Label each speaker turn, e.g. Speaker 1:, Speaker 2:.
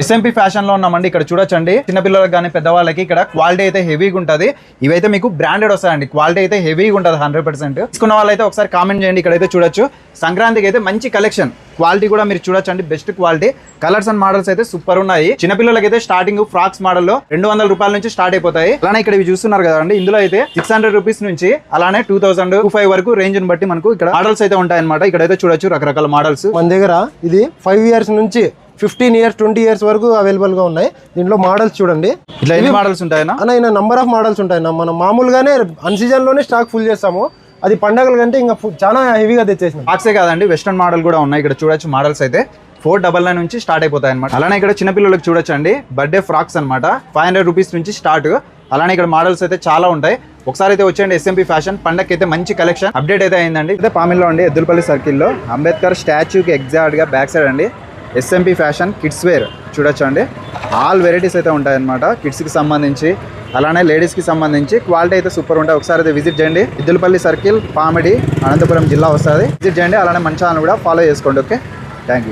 Speaker 1: SMP ఫ్యాషన్లో ఉన్నామండి. ఇక్కడ చూడొచ్చండి. చిన్నపిల్లలకు కానీ పెద్దవాళ్ళకి ఇక్కడ క్వాలిటీ అయితే హెవీగా ఉంటుంది. ఇవైతే మీకు బ్రాండెడ్ వస్తాయండి. క్వాలిటీ అయితే హెవీగా ఉంటుంది హండ్రెడ్ పర్సెంట్ తీసుకున్న వాళ్ళైతే ఒకసారి కామెంట్ చేయండి. ఇక్కడైతే చూడొచ్చు. సంక్రాంతికి అయితే మంచి కలెక్షన్ క్వాలిటీ కూడా మీరు చూడొచ్చండి. Best quality colours and models అయితే సూపర్ ఉన్నాయి. చిన్నపిల్లలకి అయితే స్టార్టింగ్ ఫ్రాక్స్ మోడల్లో రెండు వందల రూపాయల నుంచి స్టార్ట్ అయిపోతాయి. అలానే ఇక్కడ ఇవి చూస్తున్నారు కదండి. ఇందులో అయితే సిక్స్ హండ్రెడ్ రూపీస్ నుంచి అలానే టూ థౌసండ్ టూ ఫైవ్ వరకు రేంజ్ బట్టి మనకు ఇక్కడ మోడల్స్ అయితే ఉంటాయి అనమాట ఇక్కడైతే చూడొచ్చు రకరకాల మోడల్స్
Speaker 2: మన దగ్గర ఇది ఫైవ్ ఇయర్స్ నుంచి ఫిఫ్టీన్ ఇయర్స్ ట్వంటీ ఇయర్స్ వరకు అవైలబుల్గా ఉన్నాయి. దీంట్లో మోడల్స్ చూడండి.
Speaker 1: ఇట్లా ఎన్ని మోడల్స్ ఉంటాయన్నా?
Speaker 2: అన్న ఈయన నంబర్ ఆఫ్ మోడల్స్ ఉంటాయి అన్న. మనం మామూలుగానే అన్ సీజన్లోనే స్టాక్ ఫుల్ చేస్తాము. అది పండగల కంటే ఇంకా చాలా హెవీగా తెచ్చేసినాం.
Speaker 1: బాక్సే కాదండి వెస్టర్న్ మోడల్ కూడా ఉన్నాయి. ఇక్కడ చూడొచ్చు మోడల్స్ అయితే. ఫోర్ డబల్ నైన్ నుంచి స్టార్ట్ అయిపోతాయి అనమాట అలానే ఇక్కడ చిన్నపిల్లలకు చూడొచ్చు అండి బర్త్డే ఫ్రాక్స్ అనమాట ఫైవ్ హండ్రెడ్ రూపీస్ నుంచి స్టార్ట్ అలానే ఇక్కడ మోడల్స్ అయితే చాలా ఉంటాయి. ఒకసారి అయితే వచ్చేయండి ఎస్ఎంపీ ఫ్యాషన్ పండగకి అయితే మంచి కలెక్షన్ అప్డేట్ అయితే అయిందండి. అయితే పామిల్లో అండి ఎద్దులపల్లి సర్కిల్లో అంబేద్కర్ స్టాచ్యూకి ఎగ్జాక్ట్గా బ్యాక్ సైడ్ అండి. ఎస్ఎంపీ ఫ్యాషన్ కిడ్స్ వేర్ చూడొచ్చు అండి ఆల్ వెరైటీస్ అయితే ఉంటాయన్నమాట. కిడ్స్కి సంబంధించి అలానే లేడీస్కి సంబంధించి క్వాలిటీ అయితే సూపర్ ఉంటాయి. ఒకసారి అయితే విజిట్ చేయండి. ఇద్దులపల్లి సర్కిల్ పామిడి అనంతపురం జిల్లా వస్తుంది. విజిట్ చేయండి. అలానే మన ఛానల్ కూడా ఫాలో చేసుకోండి ఓకే థ్యాంక్ యూ